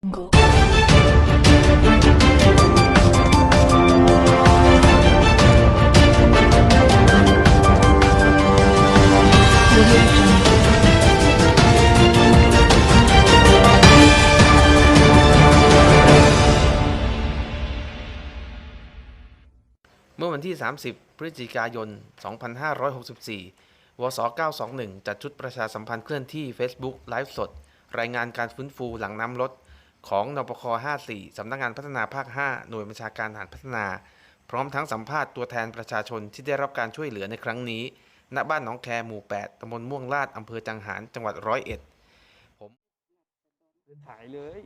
เมื่อวันที่ 30 พฤศจิกายน 2564 วส 921 จัดชุดประชาสัมพันธ์เคลื่อนที่ Facebook ไลฟ์สด รายงานการฟื้นฟูหลังน้ำลด ของนปค54 สำนักงานพัฒนาภาค 5 หน่วยบัญชาการทหารพัฒนา พร้อมทั้งสัมภาษณ์ตัวแทนประชาชนที่ได้รับการช่วยเหลือในครั้งนี้ ณ บ้านหนองแคหมู่ 8ตำบลม่วงลาดอำเภอจังหาร จังหวัดร้อยเอ็ด ผมถ่ายเลย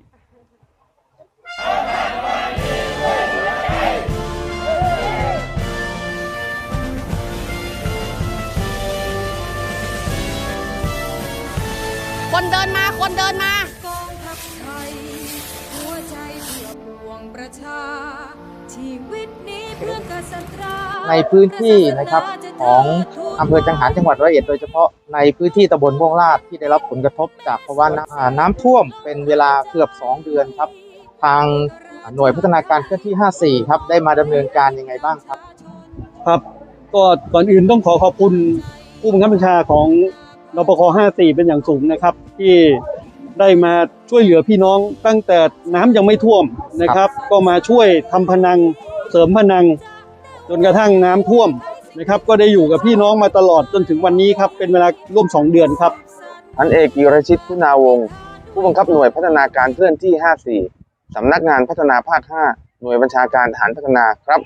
คนเดินมา คนเดินมา ประชา ชีวิตนี้เพื่อกษัตราในพื้นที่นะครับของอำเภอจังหารจังหวัดร้อยเอ็ดโดยเฉพาะในพื้นที่ตำบลม่วงลาดที่ได้รับผลกระทบจากภาวะน้ำอ่าน้ำท่วมเป็นเวลาเกือบ 2 เดือนครับ ทางหน่วยพัฒนาการเคลื่อนที่ 54 ครับ ได้มาดำเนินการยังไงบ้างครับ ครับ ก็ก่อนอื่นต้องขอขอบคุณผู้บังคับบัญชาของนปค54 เป็นอย่างสูงนะครับ ที่ ได้มาช่วยเหลือพี่น้องตั้งแต่น้ำยังไม่ท่วมนะครับ ก็มาช่วยทำพนังเสริมพนัง จนกระทั่งน้ำท่วมนะครับ ก็ได้อยู่กับพี่น้องมาตลอดจนถึงวันนี้ครับ เป็นเวลาร่วม 2 เดือนครับ พันเอกกิรชิตคุณาวงศ์ผู้บังคับหน่วยพัฒนาการเคลื่อนที่ 54 สำนักงานพัฒนาภาค 5 หน่วยบัญชาการฐานพัฒนาครับ